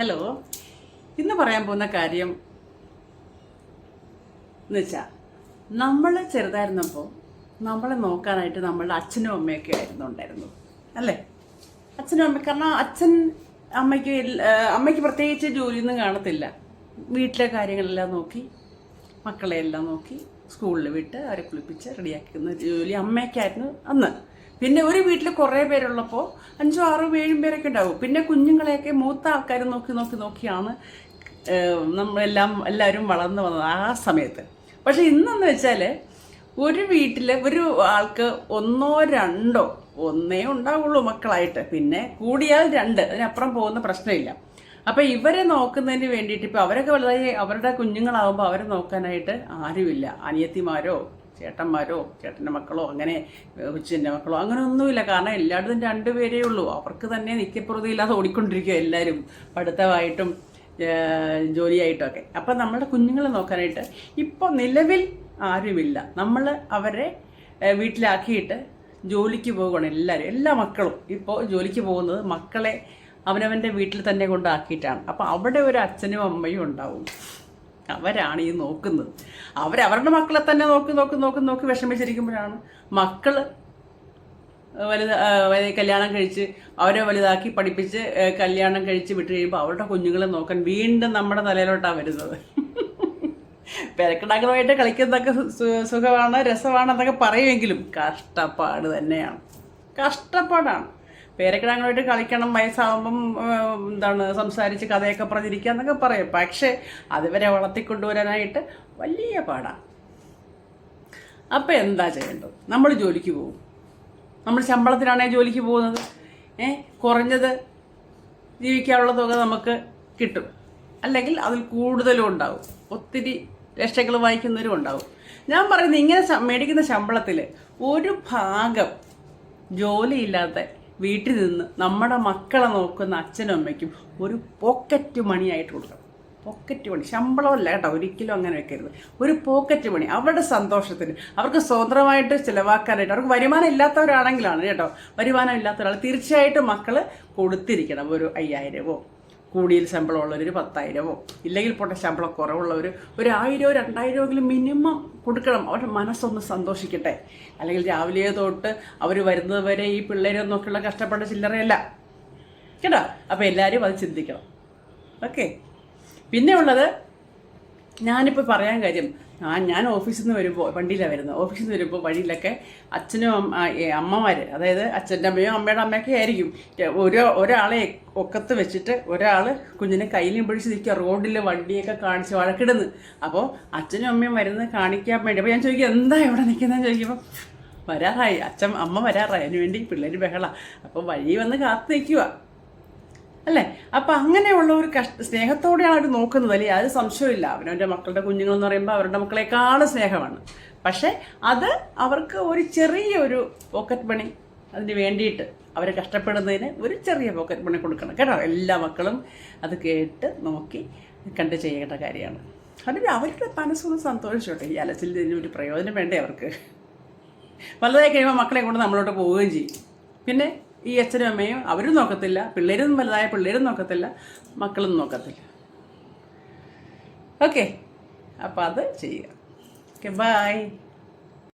Hello ഇന്ന് പറയാൻ പോകുന്ന കാര്യം എന്ന് വെച്ചാൽ നമ്മൾ ചെറുതായിരുന്നപ്പോൾ നമ്മളെ നോക്കാനായിട്ട് നമ്മളുടെ അച്ഛനും അമ്മയൊക്കെ ആയിരുന്നു ഉണ്ടായിരുന്നത് അല്ലേ? അച്ഛനും അമ്മ കാരണം അച്ഛൻ അമ്മയ്ക്ക് അമ്മയ്ക്ക് പ്രത്യേകിച്ച് ജോലിയൊന്നും കാണത്തില്ല. വീട്ടിലെ കാര്യങ്ങളെല്ലാം നോക്കി മക്കളെ എല്ലാം നോക്കി സ്കൂളിൽ വിട്ട് അവരെ കുളിപ്പിച്ച് റെഡിയാക്കുന്ന ജോലി അമ്മയ്ക്കായിരുന്നു അന്ന്. പിന്നെ ഒരു വീട്ടിൽ കുറേ പേരുള്ളപ്പോൾ അഞ്ചോ ആറോ ഏഴും പേരൊക്കെ ഉണ്ടാവും. പിന്നെ കുഞ്ഞുങ്ങളെയൊക്കെ മൂത്ത ആൾക്കാർ നോക്കി നോക്കി നോക്കിയാണ് നമ്മളെല്ലാം എല്ലാവരും വളർന്നു വന്നത് ആ സമയത്ത്. പക്ഷെ ഇന്നെന്ന് വെച്ചാൽ ഒരു വീട്ടിൽ ഒരു ആൾക്ക് ഒന്നോ രണ്ടോ ഒന്നേ ഉണ്ടാവുള്ളൂ മക്കളായിട്ട്. പിന്നെ കൂടിയാൽ രണ്ട് അതിനപ്പുറം പോകുന്ന പ്രശ്നമില്ല. അപ്പം ഇവരെ നോക്കുന്നതിന് വേണ്ടിയിട്ട് ഇപ്പം അവരൊക്കെ വളരെ അവരുടെ കുഞ്ഞുങ്ങളാവുമ്പോൾ അവരെ നോക്കാനായിട്ട് ആരുമില്ല. അനിയത്തിമാരോ ചേട്ടന്മാരോ ചേട്ടന്റെ മക്കളോ അങ്ങനെ കൊച്ചിന്റെ മക്കളോ അങ്ങനെ ഒന്നുമില്ല. കാരണം എല്ലായിടത്തും രണ്ടുപേരേ ഉള്ളൂ. അവർക്ക് തന്നെ നിത്യപ്രതിയില്ലാതെ ഓടിക്കൊണ്ടിരിക്കുക എല്ലാവരും. പഠിത്തമായിട്ടും ജോലിയായിട്ടൊക്കെ അപ്പം നമ്മുടെ കുഞ്ഞുങ്ങളെ നോക്കാനായിട്ട് ഇപ്പോൾ നിലവിൽ ആരുമില്ല. നമ്മൾ അവരെ വീട്ടിലാക്കിയിട്ട് ജോലിക്ക് പോവുകയാണ് എല്ലാവരും. എല്ലാ മക്കളും ഇപ്പോൾ ജോലിക്ക് പോകുന്നത് മക്കളെ അവനവന്റെ വീട്ടിൽ തന്നെ കൊണ്ടാക്കിയിട്ടാണ്. അപ്പോൾ അവിടെ ഒരു അച്ഛനും അമ്മയും ഉണ്ടാവും. അവരാണ് ഈ നോക്കുന്നത്. അവരവരുടെ മക്കളെ തന്നെ നോക്കി നോക്കി നോക്കി നോക്കി വിഷമിച്ചിരിക്കുമ്പോഴാണ് മക്കൾ വലുത് കല്യാണം കഴിച്ച് അവരെ വലുതാക്കി പഠിപ്പിച്ച് കല്യാണം കഴിച്ച് വിട്ട് കഴിയുമ്പോൾ അവരുടെ കുഞ്ഞുങ്ങളെ നോക്കാൻ വീണ്ടും നമ്മുടെ തലയിലോട്ടാണ് വരുന്നത്. പെരക്കിടാക്കളുമായിട്ട് കളിക്കുന്നതൊക്കെ സുഖമാണ് രസമാണ് എന്നൊക്കെ പറയുമെങ്കിലും കഷ്ടപ്പാട് തന്നെയാണ്. കഷ്ടപ്പാടാണ്. പേരക്കിടാങ്ങളുമായിട്ട് കളിക്കണം വയസ്സാകുമ്പം എന്താണ് സംസാരിച്ച് കഥയൊക്കെ പറഞ്ഞിരിക്കുക എന്നൊക്കെ പറയും. പക്ഷേ അതുവരെ വളർത്തിക്കൊണ്ടുവരാനായിട്ട് വലിയ പാടാണ് അപ്പം എന്താ ചെയ്യേണ്ടത്? നമ്മൾ ജോലിക്ക് പോകും. നമ്മൾ ശമ്പളത്തിനാണേ ജോലിക്ക് പോകുന്നത്. ഏ കുറഞ്ഞത് ജീവിക്കാനുള്ള തുക നമുക്ക് കിട്ടും. അല്ലെങ്കിൽ അതിൽ കൂടുതലും ഉണ്ടാവും. ഒത്തിരി രക്ഷകൾ വായിക്കുന്നവരും ഉണ്ടാവും. ഞാൻ പറയുന്നത് ഇങ്ങനെ മേടിക്കുന്ന ശമ്പളത്തിൽ ഒരു ഭാഗം ജോലിയില്ലാത്ത വീട്ടിൽ നിന്ന് നമ്മുടെ മക്കളെ നോക്കുന്ന അച്ഛനും അമ്മയ്ക്കും ഒരു പോക്കറ്റ് മണിയായിട്ട് കൊടുക്കണം. പോക്കറ്റ് മണി ശമ്പളമല്ല കേട്ടോ ഒരിക്കലും അങ്ങനെ വെക്കരുത്. ഒരു പോക്കറ്റ് മണി അവരുടെ സന്തോഷത്തിന്. അവർക്ക് സ്വതന്ത്രമായിട്ട് ചിലവാക്കാനായിട്ട്. അവർക്ക് വരുമാനം ഇല്ലാത്തവരാണെങ്കിലാണ് കേട്ടോ. വരുമാനം ഇല്ലാത്ത തീർച്ചയായിട്ടും മക്കൾ കൊടുത്തിരിക്കണം. ഒരു അയ്യായിരമോ കൂടിയിൽ ശമ്പളമുള്ളവർ ഒരു പത്തായിരമോ? ഇല്ലെങ്കിൽ പോട്ടെ ശമ്പളം കുറവുള്ളവർ ഒരു ആയിരമോ രണ്ടായിരമോ എങ്കിലും മിനിമം കൊടുക്കണം. അവരുടെ മനസ്സൊന്ന് സന്തോഷിക്കട്ടെ. അല്ലെങ്കിൽ രാവിലെ തൊട്ട് അവർ വരുന്നത് വരെ ഈ പിള്ളേരെ നോക്കിയുള്ള കഷ്ടപ്പെട്ട ചില്ലറയല്ല. കേട്ടോ? അപ്പോൾ എല്ലാവരും അത് ചിന്തിക്കണം. ഓക്കെ. പിന്നെ ഉള്ളത് ഞാനിപ്പോൾ പറയാൻ കാര്യം ആ ഞാൻ ഓഫീസിൽ നിന്ന് വരുമ്പോൾ വണ്ടിയിലാണ് വരുന്നത്. ഓഫീസിൽ നിന്ന് വരുമ്പോൾ വഴിയിലൊക്കെ അച്ഛനും അമ്മ- അമ്മമാർ അതായത് അച്ഛന്റെ അമ്മയോ അമ്മയുടെ അമ്മയൊക്കെ ആയിരിക്കും. ഒരു ഒരാളെ ഒക്കത്ത് വെച്ചിട്ട് ഒരാൾ കുഞ്ഞിനെ കയ്യിലും പിടിച്ച് നിൽക്കുക റോഡിൽ വണ്ടിയൊക്കെ കാണിച്ച് വഴക്കിടുന്നു. അപ്പോൾ അച്ഛനും അമ്മയും വരുന്നത് കാണിക്കാൻ വേണ്ടി. അപ്പോൾ ഞാൻ ചോദിക്കും എന്താ ഇവിടെ നിൽക്കുന്നതെന്ന് ചോദിക്കുമ്പോൾ വരാറായി. അച്ഛൻ അമ്മ വരാറായി. അതിനുവേണ്ടി പിള്ളേർ ബഹള. അപ്പോൾ വഴി വന്ന് കാത്തു നിൽക്കുക അല്ലേ? അപ്പം അങ്ങനെയുള്ള ഒരു കഷ്ട സ്നേഹത്തോടെയാണ് അവർ നോക്കുന്നത്. അല്ലേ? അത് സംശയമില്ല അവനവന്റെ മക്കളുടെ കുഞ്ഞുങ്ങളെന്ന് പറയുമ്പോൾ അവരുടെ മക്കളെക്കാളും സ്നേഹമാണ്. പക്ഷേ അത് അവർക്ക് ഒരു ചെറിയ ഒരു പോക്കറ്റ് മണി അതിന് വേണ്ടിയിട്ട് അവർ കഷ്ടപ്പെടുന്നതിന് ഒരു ചെറിയ പോക്കറ്റ് മണി കൊടുക്കണം. കേട്ടോ? എല്ലാ മക്കളും അത് കേട്ട് നോക്കി കണ്ട് ചെയ്യേണ്ട കാര്യമാണ്. അതിന് അവരുടെ മനസ്സൊന്ന് സന്തോഷിച്ചോട്ടെ. ഈ അലച്ചിൽ ഒരു പ്രയോജനം വേണ്ടേ അവർക്ക്? വലുതായി കഴിയുമ്പോൾ മക്കളെ കൊണ്ട് നമ്മളോട്ട് പോവുകയും ചെയ്യും. പിന്നെ ഈ അച്ഛനും അമ്മയും അവരും നോക്കത്തില്ല പിള്ളേരും വലുതായ പിള്ളേരും നോക്കത്തില്ല മക്കളും നോക്കത്തില്ല. ഓക്കെ അപ്പോൾ അത് ചെയ്യുക ഓക്കെ ബായ്